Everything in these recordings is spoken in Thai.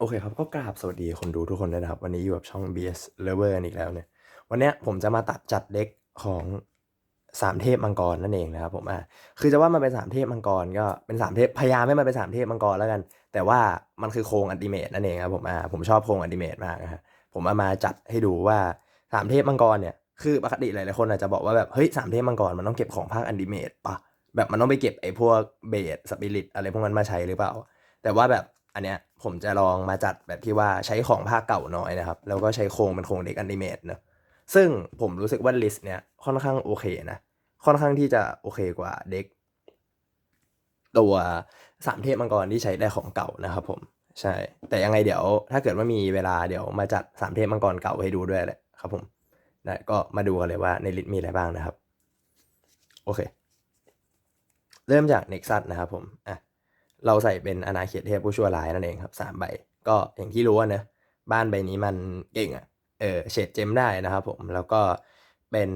โอเคครับก็กราบสวัสดีคนดูทุกคนด้วยนะครับ วันนี้อยู่กับช่อง BS Lover อีกแล้วเนี่ย วันเนี้ยผมจะมาตัดจัดเด็กของสามเทพมังกรนั่นเองนะครับผมอะคือจะว่ามันเป็นสามเทพมังกรก็เป็นสามเทพพยายามให้มันเป็นสามเทพมังกรแล้วกัน แต่ว่ามันคือโครงอันติเมตนั่นเองครับผมอะผมชอบโครงอันติเมตมากนะฮะผมเอามาจัดให้ดูว่าสามเทพมังกรเนี่ยคือปกติหลายๆคนอาจจะบอกว่าแบบเฮ้ยสามเทพมังกรมันต้องเก็บของภาคอันติเมตปะแบบมันต้องไปเก็บไอ้พวกเบสสปิริตอะไรพวกนั้นมาใช้หรือเปล่า แต่ว่าแบบอันเนี้ย ผมจะลองมาจัดแบบที่ว่าใช้ของภาคเก่าน้อยนะครับ แล้วก็ใช้โครงเป็นโครงเด็กอนิเมตเนอะซึ่งผมรู้สึกว่าลิสต์เนี้ยค่อนข้างโอเคนะ ค่อนข้างที่จะโอเคกว่าเด็ก ตัวสามเทพมังกรที่ใช้ได้ของเก่านะครับผมใช่ แต่ยังไงเดี๋ยว ถ้าเกิดว่ามีเวลาเดี๋ยวมาจัดสามเทพมังกรเก่าให้ดูด้วยแหละครับผมได้ก็มาดูกันเลยว่าในลิสต์มีอะไรบ้างนะครับ โอเค เริ่มจาก Nexus นะครับผมอะ เราใส่เป็นอนาเขตเทพผู้ชั่วร้ายนั่นเองครับสามใบ ก็อย่างที่รู้ว่าเนะบ้านใบนี้มันเก่งอะ่ะเออเฉดเจมได้นะครับผมแล้วก็เป็น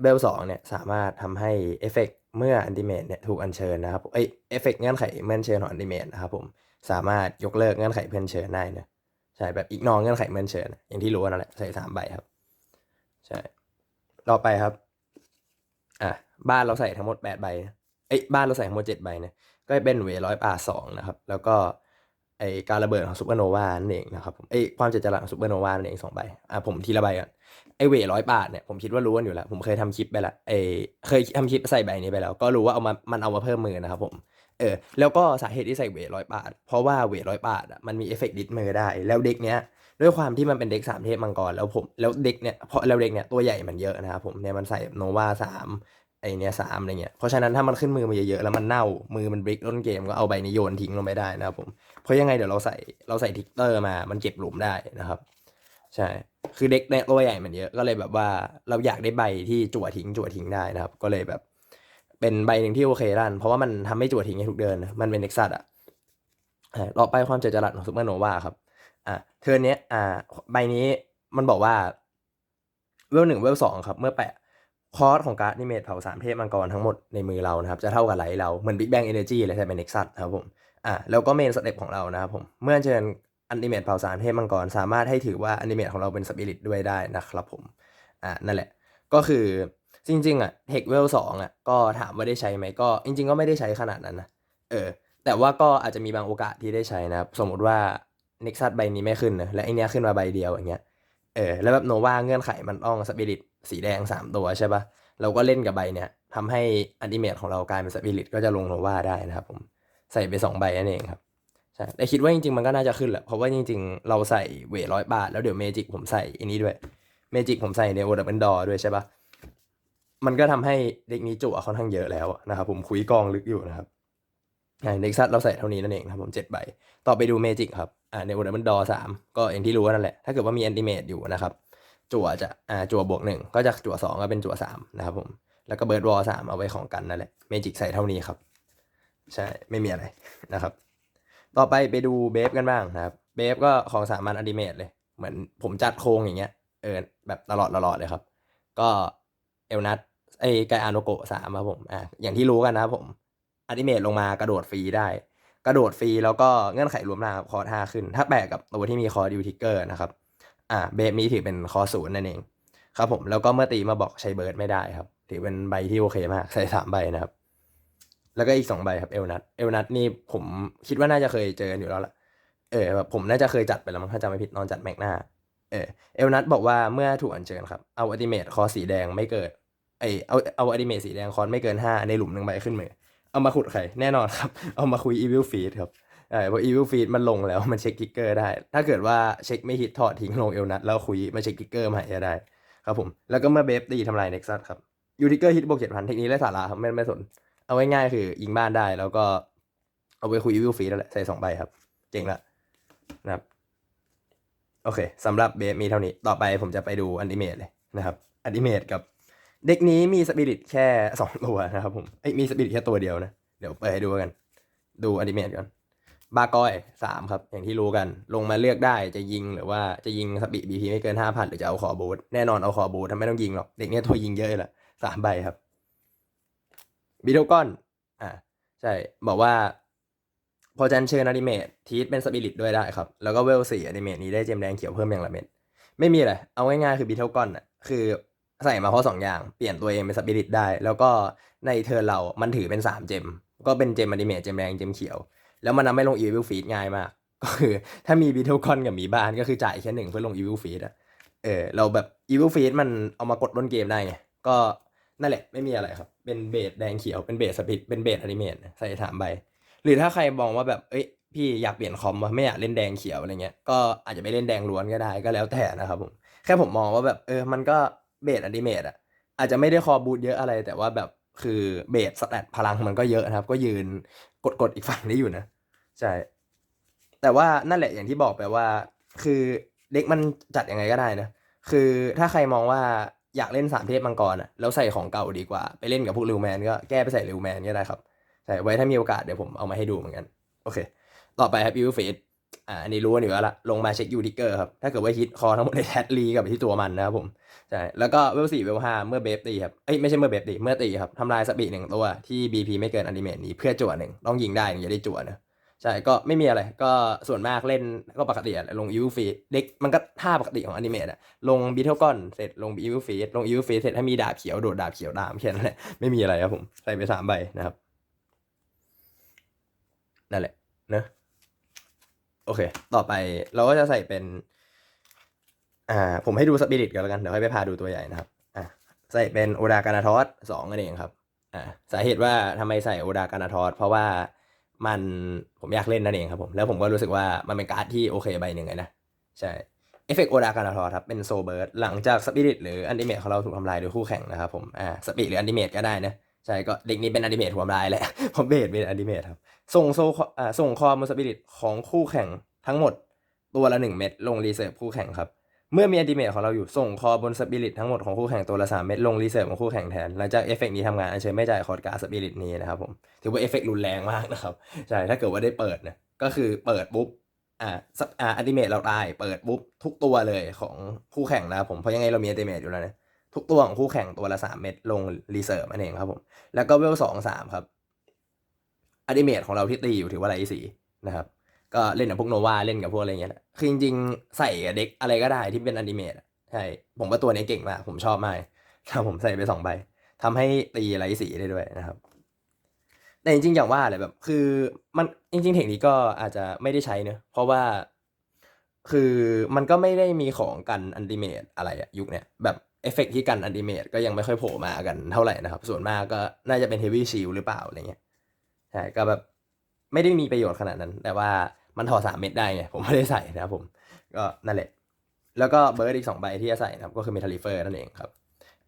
เบลสองเนี่ยสามารถทำให้เอฟเฟกเมื่ออันติเมตเนี่ยถูกอัญเชิญนะครับเอ้ยเอฟเฟกเงื่อนไขเมื่ออัญเชิญของอันติเมตนะครับผมสามารถยกเลิกเงื่อนไขเพื่อนเชิญได้นะใช่แบบอีกนองเงื่อนไขเมื่ออัญเชิญ อย่างที่รู้นั่นแหละใส่สามใบครับใช่ต่อไปครับอะบ้านเราใส่ทั้งหมดแปดใบเอ้ยบ้านเราใส่ทั้งหมดเจ็ดใบเนี่ย ก็เป็นเวร้อยป่าสองนะครับ แล้วก็ไอการระเบิดของซูเปอร์โนวานั่นเองนะครับผมไอความเจ็ดจรัสของซูเปอร์โนวานั่นเองสองใบอะผมทีละใบก่อนไอเวร้อยบาทเนี่ยผมคิดว่ารู้กันอยู่แล้ว ผมเคยทำคลิปไปแล้วไอเคยทำคลิปใส่ใบนี้ไปแล้ว ก็รู้ว่าเอามามันเอามาเพิ่มมือนะครับผมเออแล้วก็สาเหตุที่ใส่เวร้อยบาท เพราะว่าเวร้อยบาทอะมันมีเอฟเฟกต์ดิสมือได้ แล้วเด็กเนี้ยด้วยความที่มันเป็นเด็กสามเทพมังกรแล้วผมแล้วเด็กเนี่ยเพราะแล้วเด็กเนี่ยตัวใหญ่มันเยอะนะครับผมเนี่ยมันใส่โนวาสาม ไอเนี้ยสามอะไรเงี้ยเพราะฉะนั้นถ้ามันขึ้นมือมาเยอะๆแล้วมันเน่ามือมันบริกต้นเกมก็เอาใบนี้โยนทิ้งลงไปได้นะครับผมเพราะยังไงเดี๋ยวเราใส่เราใส่ทิกเตอร์มามันเก็บหลุมได้นะครับ ใช่ คือเด็กเนี่ยตัวใหญ่มันเยอะก็เลยแบบว่าเราอยากได้ใบที่จั่วทิ้งจั่วทิ้งได้นะครับ ก็เลยแบบ เป็นใบหนึ่งที่โอเครันเพราะว่ามันทำให้จั่วทิ้งให้ทุกเดินนะมันเป็นเน็กซัสอะต่อไปความเจ็ดจรัสของซูเปอร์โนวาครับอะเทิร์นเนี้ยอ่าใบนี้มันบอกว่าเวลหนึ่งเวลสองครับ เมื่อแปะ คอสของการ์ดนิเมตเผาสามเทพมังกรทั้งหมดในมือเรานะครับ จะเท่ากับไหลเราเหมือน Big Bang Energy เลยใช่เป็นเน็กซัสครับผมอ่าแล้วก็เมนสเต็ปของเรานะครับผมเมื่อเชิญอันิเมตเผาสามเทพมังกรสามารถให้ถือว่าอันิเมตของเราเป็นสปิริตด้วยได้นะครับผมอ่านั่นแหละก็คือจริงๆอะเทคเวลสองอะก็ถามว่าได้ใช้ไหมก็จริง ๆ ก็ไม่ได้ใช้ขนาดนั้นนะเออแต่ว่าก็อาจจะมีบางโอกาสที่ได้ใช้นะครับสมมติว่าเน็กซัสใบนี้ไม่ขึ้นนะและไอเนี้ยขึ้นมาใบเดียวอย่างเงี้ยเออแล้วแบบโนวาเงื่อนไขมันต้องสปิริต สีแดงสามตัวใช่ปะเราก็เล่นกับใบเนี่ยทำให้อันติเมตของเรากลายเป็นสปิริตก็จะลงโนวาได้นะครับผม ใส่ไปสองใบนั่นเองครับ ใช่ แต่คิดว่าจริงๆ มันก็น่าจะขึ้นแหละ เพราะว่าจริงๆ เราใส่เวทร้อยบาท แล้วเดี๋ยวเมจิกผมใส่อันนี้ด้วย เมจิกผมใส่ในโอเดอร์เบนดอด้วยใช่ปะมันก็ทำให้เด็กนี้จุค่อนข้างเยอะแล้วนะครับผมคุยกองลึกอยู่นะครับเด็กซัดเราใส่เท่านี้นั่นเองนะครับผมเจ็ดใบ ต่อไปดูเมจิกครับ อ่าในโอเดอร์เบนดอสามก็อย่างที่รู้นั่นแหละ ถ้าเกิดว่ามีแอนติเมตอยู่นะครับ จั่วจะอ่าจั่วบวกหนึ่งก็จะจั่วสองก็เป็นจั่วสามนะครับผม แล้วก็เบิร์ดวอลสามเอาไว้ของกันนั่นแหละเมจิกใส่เท่านี้ครับ ใช่ไม่มีอะไรนะครับ ต่อไปไปดูเบฟกันบ้างนะครับ เบฟก็ของสามัญอดิเมตเลย เหมือนผมจัดโครงอย่างเงี้ยเออแบบตลอดตลอดเลยครับ ก็เอลนัทไอไกอาโนโกะสามครับผมอ่าอย่างที่รู้กันนะครับผมอดิเมตลงมากระโดดฟรีได้ กระโดดฟรีแล้วก็เงื่อนไขรวมหน้าคอร์ห้าขึ้น ถ้าแปลกับตัวที่มีคอร์ดิวทิกเกอร์นะครับ อ่าเบฟนี้ถือเป็นคอศูนย์นั่นเอง ครับผมแล้วก็เมื่อตีมาบอกใช้เบิร์ดไม่ได้ครับ ถือเป็นใบที่โอเคมาก ใส่สามใบนะครับ แล้วก็อีกสองใบครับเอลนัทเอลนัทนี่ผมคิดว่าน่าจะเคยเจออยู่แล้วล่ะเออแบบผมน่าจะเคยจัดไปแล้วมั้งถ้าจำไม่ผิดนอนจัดแมกนาเออเอลนัทบอกว่าเมื่อถูกอัญเชิญครับเอาอัติเมตคอสีแดงไม่เกิดไอเอาเอาอัติเมตสีแดงคอนไม่เกินห้าในหลุมหนึ่งใบขึ้นมือเอามาขุดไข่แน่นอนครับ เอามาคุยอีวิลฟีดครับ เออพออีวิลฟีดมันลงแล้วมันเช็คกิกเกอร์ได้ ถ้าเกิดว่าเช็คไม่ฮิตถอดทิ้งลงเอลนัทแล้วคุยมาเช็คกิกเกอร์ใหม่ได้ ครับผม แล้วก็เมื่อเบฟตีทำลายเน็กซัสครับยูทิกเกอร์ฮิตบวกเจ็ดพันเทคนิคและสาระครับไม่ไม่สน เอาไว้ง่ายคือยิงบ้านได้แล้วก็เอาไปคุยอีวิวฟรีแล้วแหละใส่สองใบครับ เจ๋งละนะครับโอเคสำหรับเบฟมีเท่านี้ ต่อไปผมจะไปดูอันดิเมตเลยนะครับอันดิเมตกับ เด็กนี้มีสปิริตแค่สองตัวนะครับผมไอ้มีสปิริตแค่ตัวเดียวนะ เดี๋ยวเปิดให้ดูกัน ดูอันดิเมตก่อน บากอยสามครับ อย่างที่รู้กัน ลงมาเลือกได้จะยิงหรือว่าจะยิงสปีดบีพีไม่เกินห้าพันหรือจะเอาคอบูทแน่นอนเอาคอบูททำไม่ต้องยิงหรอก เด็กเนี้ยตัวยิงเยอะเลยละสามใบครับบิโดก้อนอ่าใช่ บอกว่า พอจันเชิญอนิเมตทีทเป็นสปิริตด้วยได้ครับ แล้วก็เวลสี่อนิเมตนี้ได้เจมแดงเขียวเพิ่มอย่างละเม็ดไม่มีอะไรเอาง่ายๆคือบีเทลกอนอะคือใส่มาเพราะสองอย่าง เปลี่ยนตัวเองเป็นสปิริตได้ แล้วก็ในเทิร์เรามันถือเป็นสามเจม ก็เป็นเจมอนิเมตเจมแดงเจมเขียว แล้วมันนำไม่ลงอีวิลฟีดง่ายมาก ก็คือถ้ามีบีเทลกอนกับมีบ้านก็คือจ่ายแค่หนึ่งเพื่อลงอีวิลฟีดอะเออเราแบบอีวิลฟีดมันเอามากดต้นเกมได้ไง ก็นั่นแหละไม่มีอะไรครับ เป็นเบสแดงเขียว เป็นเบสสปิริตเป็นเบสอนิเมตใส่ถามใบ หรือถ้าใครมองว่าแบบ เอ้ย พี่อยากเปลี่ยนคอมว่ะไม่อยากเล่นแดงเขียวอะไรเงี้ย ก็อาจจะไปเล่นแดงล้วนก็ได้ก็แล้วแต่นะครับผม แค่ผมมองว่าแบบ เออ มันก็เบสอนิเมตอะอาจจะไม่ได้คอบูทเยอะอะไร แต่ว่าแบบคือเบสสแตทพลังมันก็เยอะนะครับ ก็ยืน ดกดๆอีกฝั่งได้อยู่นะ ใช่ แต่ว่านั่นแหละอย่างที่บอกไปว่า คือเด็กมันจัดยังไงก็ได้นะ คือถ้าใครมองว่าอยากเล่นสามเทพมังกรอะแล้วใส่ของเก่าดีกว่า ไปเล่นกับพวกริวแมนก็แก้ไปใส่ริวแมนก็ได้ครับ ใช่ ไว้ถ้ามีโอกาสเดี๋ยวผมเอามาให้ดูเหมือนกัน โอเค ต่อไปครับยูเฟส อ่าอันนี้รู้กันอยู่แล้วละลงมาเช็คยูทิกเกอร์ครับ ถ้าเกิดว่าฮิตคอทั้งหมดในแทดลีกับไปที่ตัวมันนะครับผม ใช่ แล้วก็เวลสี่เวลห้าเมื่อเบฟตีครับ เอ้ยไม่ใช่เมื่อเบฟตี เมื่อตีครับทำลายสปีดหนึ่งตัวที่ BP ไม่เกินอนิเมตนี้เพื่อจั่วหนึ่งต้องยิงได้ถึงจะได้จั่วนะใช่ ก็ไม่มีอะไร ก็ส่วนมากเล่นก็ปกติลงยูฟีเด็กมันก็ท่าปกติของอนิเมตอะลงบีเทลก้อนเสร็จลงยูฟีลงยูฟีเสร็จถ้ามีดาบเขียวโดดดาบเขียวดามแค่นั้นแหละไม่มีอะไรครับผม ใส่ไปสามใบนะครับ นั่นแหละเนอะ โอเค ต่อไปเราก็จะใส่เป็น อ่า ผมให้ดูสปิริตกันแล้วกัน เดี๋ยวค่อยไปพาดูตัวใหญ่นะครับ อะใส่เป็นโอดากานาทอสสองนั่นเองครับ อ่า สาเหตุว่าทำไมใส่โอดากานาทอสเพราะว่ามันผมอยากเล่นนั่นเองครับผม แล้วผมก็รู้สึกว่ามันเป็นการ์ดที่โอเคใบหนึ่งเลยนะ ใช่ เอฟเฟกต์โอดากานาทอสครับ เป็นโซเบิร์ดหลังจากสปิริตหรืออันติเมทของเราถูกทำลายโดยคู่แข่งนะครับผม อ่า สปิริตหรืออันติเมทก็ได้นะ ใช่ก็เด็กนี้เป็นอนิเมทถูกทำลายแหละผมเบสเป็นอนิเมทครับส่งโซอ่าส่งคอมสปิริตของคู่แข่งทั้งหมดตัวละหนึ่งเม็ดลงรีเซิร์ฟคู่แข่งครับเมื่อมีอนิเมทของเราอยู่ส่งคอบนสปิริตทั้งหมดของคู่แข่งตัวละสามเม็ดลงรีเซิร์ฟของคู่แข่งแทนหลังจากเอฟเฟกต์นี้ทำงานอันเชิญไม่จ่ายคอร์ดการสปิริตนี้นะครับผมถือว่าเอฟเฟกต์รุนแรงมากนะครับใช่ถ้าเกิดว่าได้เปิดนะก็คือเปิดปุ๊บอ่าอ่าอนิเมทเราตายเปิดปุ๊บทุกตัวเลยของคู่แข่งนะครับผมเพราะยังไงเรามีอนิเมทอยู่แล้วนะ ทุกตัวของคู่แข่งตัวละสามเม็ดลงรีเซิร์ฟนั่นเองครับผม แล้วก็เวลสองสามครับอนิเมทของเราที่ตีอยู่ถือว่าไรสีนะครับ ก็เล่นกับพวกโนวาเล่นกับพวกอะไรเงี้ยแหละคือจริงๆใส่เด็กอะไรก็ได้ที่เป็นอนิเมตใช่ผมว่าตัวนี้เก่งมากผมชอบมากถ้าผมใส่ไปสองใบทำให้ตีไรสีได้ด้วยนะครับ แต่จริงๆอย่างว่าเลยแบบ คือมันจริง ๆ เทคนิคก็อาจจะไม่ได้ใช้เนอะเพราะว่าคือมันก็ไม่ได้มีของกันอันติเมตอะไรอะยุคเนี้ยแบบ เอฟเฟกต์ที่กันอันติเมตก็ยังไม่ค่อยโผล่มากันเท่าไหร่นะครับ ส่วนมากก็น่าจะเป็นเฮฟวี่ชิลหรือเปล่าอะไรเงี้ยใช่ก็แบบไม่ได้มีประโยชน์ขนาดนั้น แต่ว่ามันถอดสามเม็ดได้ไงผมไม่ได้ใส่นะครับผมก็นั่นแหละ แล้วก็เบิร์ดอีกสองใบที่จะใส่นะครับ ก็คือเมทัลลิเฟอร์นั่นเองครับ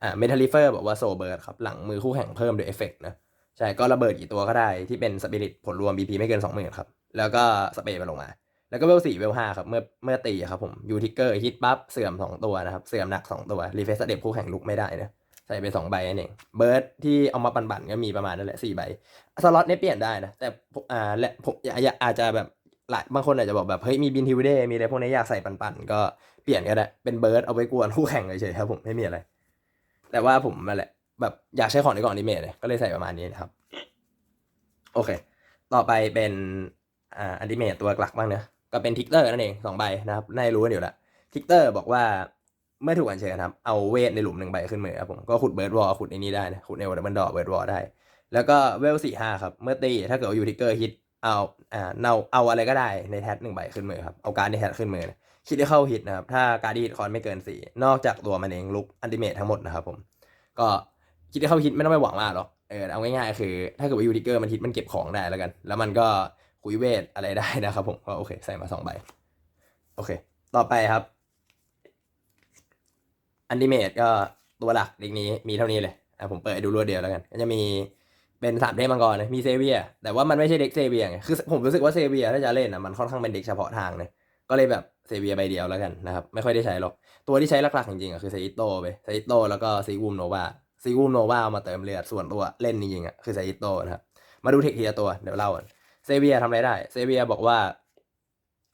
อ่าเมทัลลิเฟอร์บอกว่าโซเบิร์ดครับหลังมือคู่แข่งเพิ่มด้วยเอฟเฟกต์นะใช่ก็ระเบิดกี่ตัวก็ได้ที่เป็นสปิริตผลรวม BP ไม่เกินสองหมื่นครับแล้วก็สเปรย์ไปลงมา แล้วก็เวลสี่เวลห้าครับเมื่อเมื่อตีครับผมยูทิกเกอร์ฮิตปั๊บเสื่อมสองตัวนะครับ เสื่อมหนักสองตัว รีเฟซเด็บคู่แข่งลุกไม่ได้นะใส่ไปสองใบนั่นเองเบิร์ดที่เอามาปั่นๆก็มีประมาณนั่นแหละสี่ใบสล็อตเนี่ยเปลี่ยนได้นะแต่ผมอ่าและผมอยากอาจจะแบบหลายบางคนอาจจะบอกแบบเฮ้ยมีบินทิวเดย์มีอะไรพวกนี้อยากใส่ปั่นๆก็เปลี่ยนก็ได้เป็นเบิร์ดเอาไว้กวนคู่แข่งเฉยๆครับผมไม่มีอะไร แต่ว่าผมนั่นแหละแบบอยากใช้ของในกล่องอนิเมะเลยก็เลยใส่ประมาณนี้นะครับ โอเค ต่อไปเป็นอ่าอนิเมะตัวหลักบ้างเนะ ก็เป็นทิกเตอร์นั่นเองสองใบนะครับน่าจะรู้กันอยู่แล้วทิกเตอร์บอกว่าเมื่อถูกอัญเชิญครับ เอาเวทในหลุมหนึ่งใบขึ้นมือครับผม ก็ขุดเบิร์ดวอลขุดในนี้ได้นะ ขุดในวอร์ดับเบิลดอเบิร์ดวอลได้ แล้วก็เวลสี่ห้าครับ เมื่อตีถ้าเกิดว่าอยู่ทิกเกอร์ฮิต เอาอ่าเอาเอาอะไรก็ได้ในแท็หนึ่งใบขึ้นมือครับ เอาการดในแท็ขึ้นมือนะคิดได้เข้าฮิตนะครับ ถ้าการดีดคอนไม่เกินสี่นอกจากตัวมันเองลุกอันติเมททั้งหมดนะครับผม ก็คิดได้เข้าฮิตไม่ต้องไปหวังมากหรอก เออเอาง่ายๆคือ ถ้าเกิดว่ายูทิกเกอร์มันฮิตมันเก็บของได้แล้วกัน แล้วมันก็ คุยเวทอะไรได้นะครับผมก็โอเคใส่มาสองใบ โอเค ต่อไปครับอันติเมตก็ตัวหลักเด็กนี้มีเท่านี้เลยอะผมเปิดดูรวดเดียวแล้วกัน ก็จะมีเป็นสามเทพมังกรนะมีเซเวีย แต่ว่ามันไม่ใช่เด็กเซเวียไงคือผมรู้สึกว่าเซเวียถ้าจะเล่นอะมันค่อนข้างเป็นเด็กเฉพาะทางเลยก็เลยแบบเซเวียใบเดียวแล้วกันนะครับ ไม่ค่อยได้ใช้หรอก ตัวที่ใช้หลักๆจริงๆอะคือเซอิโตไปเซอิโตแล้วก็ซีวูมโนวาซีวูมโนวาเอามาเติมเลือดส่วนตัวเล่นจริงๆอะคือเซอิโตนะครับมาดูเทคทีละตัวเดี๋ยวเล่ากัน เซเวียทำอะไรได้ เซเวียบอกว่า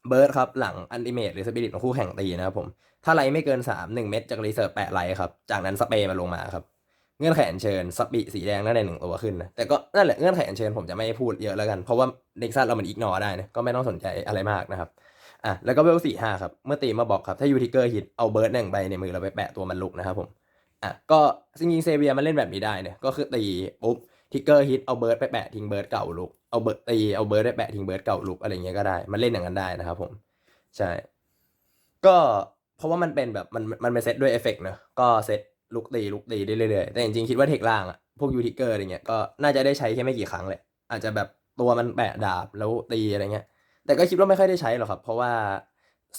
เบิร์ดครับ หลังอันติเมตหรือสปิริตของคู่แข่งตีนะครับผม ถ้าไลไม่เกินสามหนึ่งเม็ดจากรีเซิร์ฟแปะไลครับ จากนั้นสเปย์มาลงมาครับ เงื่อนไขอัญเชิญสปีสีแดงนั่นในหนึ่งตัวขึ้นนะแต่ก็นั่นแหละเงื่อนไขอัญเชิญผมจะไม่พูดเยอะแล้วกัน เพราะว่าเน็กซัสเรามันอิกนอได้นะก็ไม่ต้องสนใจอะไรมากนะครับอะแล้วก็เวลสี่ห้าครับ เมื่อตีมาบอกครับถ้ายูทิเกอร์ฮิตเอาเบิร์ดหนึ่งใบในมือเราไปแปะตัวมันลุกนะครับผมอะก็จริงๆเซเวียมันเล่นแบบนี้ได้เนี่ยก็คือตีปุ๊บ ทิกเกอร์ฮิตเอาเบิร์ดไปแปะทิ้งเบิร์ดเก่าลุกเอาเบิร์ดตีเอาเบิร์ดไปแปะทิ้งเบิร์ดเก่าลุกอะไรเงี้ยก็ได้ มันเล่นอย่างนั้นได้นะครับผมใช่ ก็เพราะว่ามันเป็นแบบมันมันเป็นเซตด้วยเอฟเฟกต์เนอะก็เซตลุกตีลุกตีได้เรื่อยๆแต่จริงๆคิดว่าเทคล่างอะพวกยูทิกเกอร์อะไรเงี้ยก็น่าจะได้ใช้แค่ไม่กี่ครั้งแหละอาจจะแบบตัวมันแปะดาบแล้วตีอะไรเงี้ย แต่ก็คิดว่าไม่ค่อยได้ใช้หรอกครับ เพราะว่า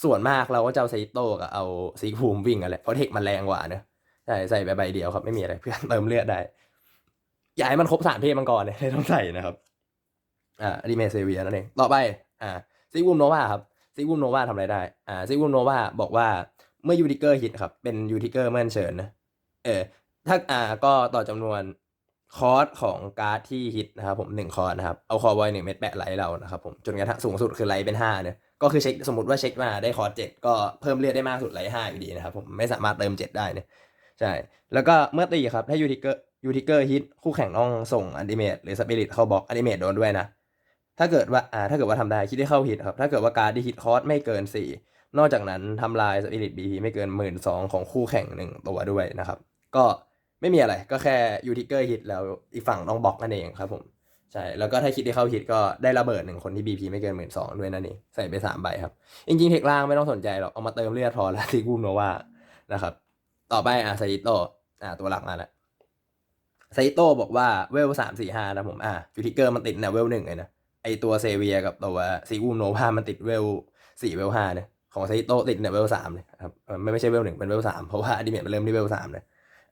ส่วนมากเราก็จะเอาไซโต้กับเอาซีภูมิวิ่งกันแหละเพราะเทคมันแรงกว่าเนอะใช่ใส่ไปใบเดียวครับไม่มีอะไรเพื่อนเติมเลือดได้ อย่าให้มันครบสามเทพมังกรเนี่ยเลยต้องใส่นะครับ อ่าอดิเมเซเวียนั่นเองต่อไป อ่าซีวูมโนวาครับซีวูมโนวาทำอะไรได้ อ่าซีวูมโนวาบอกว่าเมื่อยูทิเกอร์ฮิตครับ เป็นยูทิเกอร์เมื่อเชิญนะเออถ้าอ่าก็ต่อจำนวนคอร์สของการ์ดที่ฮิตนะครับผมหนึ่งคอร์สนะครับ เอาคอร์บอยหนึ่งเม็ดแปะไลท์เรานะครับผมจนกระทั่งสูงสุดคือไลท์เป็นห้าเนี่ยก็คือเช็คสมมติว่าเช็คมาได้คอร์สเจ็ดก็เพิ่มเลือดได้มากสุดไลท์ห้าอยู่ดีนะครับผมไม่สามารถเติมเจ็ดได้เนี่ยใช่ แล้วก็เมื่อตีครับถ้ายูทิเกอร์ ยูทิเกอร์ฮิตคู่แข่งต้องส่งอันดิเมตหรือสปิริตเข้าบล็อกอันดิเมตโดนด้วยนะ ถ้าเกิดว่าอ่าถ้าเกิดว่าทำได้คิดได้เข้าฮิตครับ ถ้าเกิดว่าการดที่ฮิตคอร์สไม่เกินสี่นอกจากนั้นทำลายสปิริตบีพีไม่เกินหมื่นสองของคู่แข่งหนึ่งตัวด้วยนะครับ ก็ไม่มีอะไรก็แค่ยูทิเกอร์ฮิตแล้วอีกฝั่งต้องบล็อกนั่นเองครับผมใช่แล้วก็ถ้าคิดได้เข้าฮิตก็ได้ระเบิดหนึ่งคนที่บีพีไม่เกินหมื่นสองด้วยนั่นเองใส่ไปสามใบครับ จริงๆเทคล่างไม่ต้องสนใจหรอกเอามาเติมเลือดพอแล้วที่กูโนว่านะครับต่อไปอะไซโตอะตัวหลักมาแล้ว ไซโต้บอกว่าเวลสามสี่ห้านะผมอะยูทิเกอร์มันติดนะเวลหนึ่งเลยนะไอตัวเซเวียกับตัวซีอูมโนวามันติดเวลสี่เวลห้าเนี่ยของไซโต้ติดเนี่ยเวลสามเลยครับไม่ไม่ใช่เวลหนึ่งเป็นเวลสามเพราะว่าดิเมตมันเริ่มที่เวลสามเลย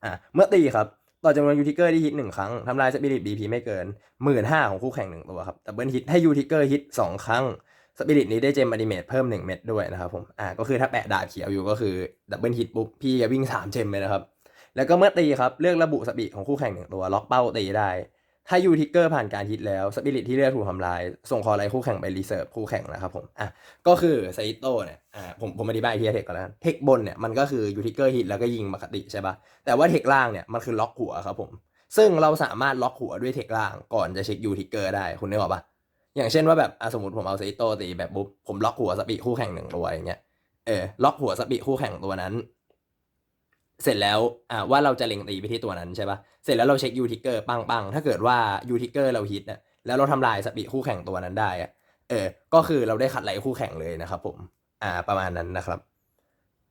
อะเมื่อตีครับต่อจำนวนยูทิเกอร์ที่ฮิตหนึ่งครั้งทำลายสปิริตบีพีไม่เกินหมื่นห้าของคู่แข่งหนึ่งตัวครับแต่เบิลฮิตให้ยูทิเกอร์ฮิตสองครั้งสปิริตนี้ได้เจมอดิเมตเพิ่มหนึ่งเม็ดด้วยนะครับผม อ่า ก็คือถ้าแปะดาบเขียวอยู่ก็คือ ดับเบิลฮิตปุ๊บ พี่จะวิ่งสามเจมเลยนะครับ แล้วก็เมื่อตีครับเลือกระบุสปิของคู่แข่งหนึ่งตัวล็อกเป้าตีได้ ถ้ายูทิกเกอร์ผ่านการฮิตแล้วสปิริตที่เลือกถูกทำลาย ส่งคอไลคู่แข่งไปรีเซิร์ฟคู่แข่งนะครับผมอะก็คือไซโตเนี่ยอ่าผมผมอธิบายทีละเทคก่อนแล้วเทคบนเนี่ยมันก็คือยูทิกเกอร์ฮิตแล้วก็ยิงปกติใช่ปะแต่ว่าเทคล่างเนี่ยมันคือล็อกหัวครับผมซึ่งเราสามารถล็อกหัวด้วยเทคล่างก่อนจะเช็คยูทิกเกอร์ได้คุณนึกออกปะอย่างเช่นว่าแบบสมมติผมเอาไซโตตีแบบปุ๊บผมล็อกหัวสปิคู่แข่งหนึ่งตัวอย่างเงี้ยเออล็อกหัวสปิคู่แข่งตัวนั้น เสร็จแล้วอ่าว่าเราจะเล็งตีไปที่ตัวนั้นใช่ปะเสร็จแล้วเราเช็คยูทิกเกอร์ปังปังถ้าเกิดว่ายูทิกเกอร์เราฮิตเนี่ยแล้วเราทำลายสปีคู่แข่งตัวนั้นได้อะเออ ก็คือเราได้ขัดไหลคู่แข่งเลยนะครับผม อ่า ประมาณนั้นนะครับ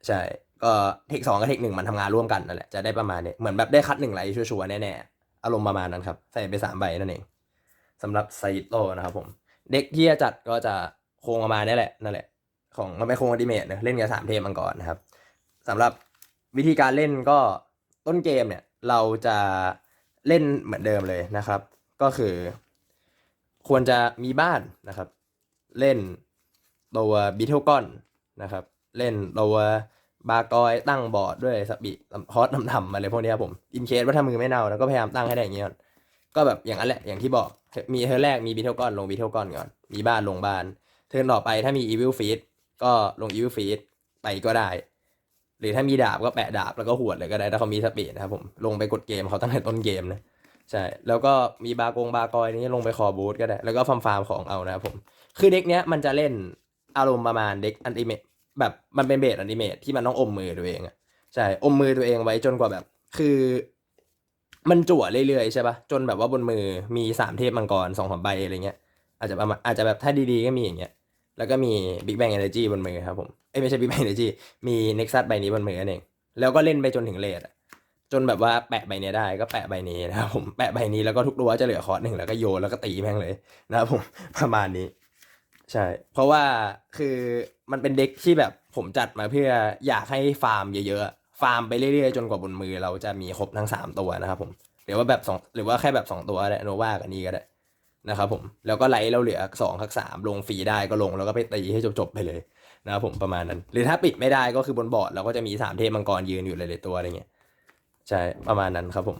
ใช่ ก็เทคสองกับเทคหนึ่งมันทำงานร่วมกันนั่นแหละ จะได้ประมาณนี้เหมือนแบบได้คัดหนึ่งไหลชัวร์ๆแน่ๆ อารมณ์ประมาณนั้นครับ ใส่ไปสามใบนั่นเองสำหรับไซโตนะครับผม เด็กที่จะจัดก็จะโครงประมาณนี้แหละ นั่นแหละ ของมันเป็นโครงอดิเมตนะเล่นกับสามเทมังกรนะครับสำหรับ วิธีการเล่นก็ต้นเกมเนี่ยเราจะเล่นเหมือนเดิมเลยนะครับ ก็คือ ควรจะมีบ้านนะครับ เล่นตัวบิทเทิลก้อนนะครับ เล่นตัวบากอยตั้งบอร์ดด้วยสปีดฮอตทำๆอะไรพวกนี้ครับผมอินเคสว่าถ้ามือไม่เน่าแล้วก็พยายามตั้งให้ได้อย่างเงี้ยก่อนก็แบบอย่างนั้นแหละอย่างที่บอกมีเทอร์แรกมีบิทเทิลก้อนลงบิทเทิลก้อนก่อน มีบ้านลงบ้านเทิร์นต่อไปถ้ามีอีวิลฟีดก็ลงอีวิลฟีดไปก็ได้ รือถ้ามีดาบก็แปะดาบแล้วก็หวดเลยก็ได้ถ้าเขามีสปีดนะครับผมลงไปกดเกมเขาตั้งแต่ต้นเกมนะใช่แล้วก็มีบากงบากอยนี่ลงไปคอบูทก็ได้ แล้วก็ฟาร์มฟาร์มของเอานะครับผมคือเด็กเนี้ยมันจะเล่นอารมณ์ประมาณเด็กอันติเมตแบบมันเป็นเบสอันติเมตที่มันต้องอมมือตัวเองอะใช่อมมือตัวเองไว้จนกว่าแบบ คือ มันจั่วเรื่อยๆใช่ปะจนแบบว่าบนมือมีสามเทพมังกรสองสามใบอะไรเงี้ย อาจจะประมาณอาจจะแบบถ้าดีๆก็มีอย่างเงี้ยแล้วก็มี Big Bang Energy บนมือครับผม อ้ไม่ใช่ Big Bang Energy มี Nexus ใบนี้บนมือนั่นเอง แล้วก็เล่นไปจนถึงเลทจนแบบว่าแปะใบนี้ได้ก็แปะใบนี้นะครับผมแปะใบนี้แล้วก็ทุกตัวจะเหลือคอร์สหนึ่งแล้วก็โยนแล้วก็ตีแม่งเลยนะครับผมประมาณนี้ ใช่ เพราะว่าคือมันเป็นเด็กที่แบบผมจัดมาเพื่ออยากให้ฟาร์มเยอะๆฟาร์มไปเรื่อยๆจนกว่าบนมือเราจะมีครบทั้งสามตัวนะครับผมหรือว่าแบบสองหรือว่าแค่แบบสองตัวก็ได้โนวากับนี้ก็ได้นะครับผมแล้วก็ไลท์เราเหลือสองทักสามลงฟรีได้ก็ลงแล้วก็ไปตีให้จบๆไปเลย นะครับผมประมาณนั้น หรือถ้าปิดไม่ได้ก็คือบนบอร์ดเราก็จะมีสามเทพมังกรยืนอยู่หลายๆตัวอะไรเงี้ยใช่ประมาณนั้นครับผม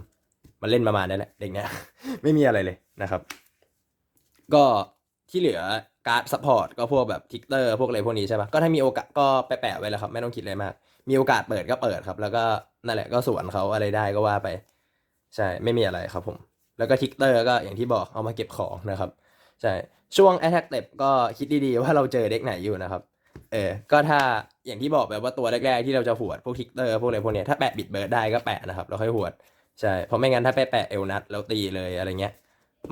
มันเล่นประมาณนั้นแหละเด็กเนี้ยไม่มีอะไรเลยนะครับ ก็ที่เหลือการ์ดซัพพอร์ตก็พวกแบบทิกเตอร์พวกอะไรพวกนี้ใช่ปะก็ถ้ามีโอกาสก็แปะๆไว้แล้วครับ ไม่ต้องคิดอะไรมาก มีโอกาสเปิดก็เปิดครับ แล้วก็นั่นแหละก็สวนเขาอะไรได้ก็ว่าไป ใช่ไม่มีอะไรครับผม แล้วก็ทิกเตอร์ก็อย่างที่บอกเอามาเก็บของนะครับ ใช่ช่วง Attack Step ก็คิดดีๆว่าเราเจอเด็กไหนอยู่นะครับ เออ ก็ถ้าอย่างที่บอกแบบว่าตัวแรกๆที่เราจะหวดพวกทิกเตอร์พวกอะไรพวกเนี้ยถ้าแปะบิดเบิร์ดได้ก็แปะนะครับแล้วค่อยหวดใช่เพราะไม่งั้นถ้าไปแปะเอลนัทแล้วตีเลยอะไรเงี้ย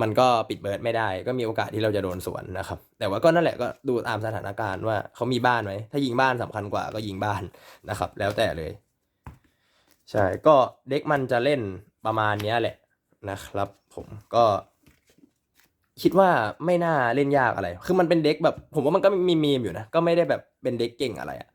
มันก็ปิดเบิร์ดไม่ได้ ก็มีโอกาสที่เราจะโดนสวนนะครับ แต่ว่าก็นั่นแหละก็ดูตามสถานการณ์ว่าเขามีบ้านไหมถ้ายิงบ้านสำคัญกว่าก็ยิงบ้านนะครับ แล้วแต่เลย ใช่ก็เด็กมันจะเล่นประมาณเนี้ยแหละนะครับ ผมก็ คิดว่าไม่น่าเล่นยากอะไร คือมันเป็นเด็กแบบ ผมว่ามันก็มีมีมอยู่นะ ก็ไม่ได้แบบเป็นเด็กเก่งอะไรอะ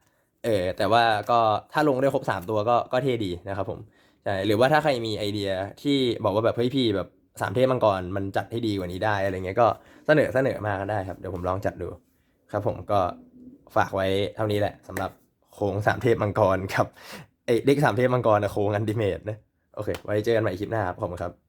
เออ แต่ว่าก็ถ้าลงได้ครบสามตัวก็ก็เท่ดีนะครับผม ใช่ หรือว่าถ้าใครมีไอเดียที่บอกว่าแบบเฮ้ยพี่แบบสามเทพมังกรมันจัดให้ดีกว่านี้ได้อะไรเงี้ยก็เสนอเสนอมากันได้ครับ เดี๋ยวผมลองจัดดู ครับผมก็ฝากไว้เท่านี้แหละสำหรับโค้งสามเทพมังกรครับเอ้ยเด็กสามเทพมังกรนะโค้งอันดิเมตนะโอเค ไว้เจอกันใหม่คลิปหน้าครับขอบคุณครับ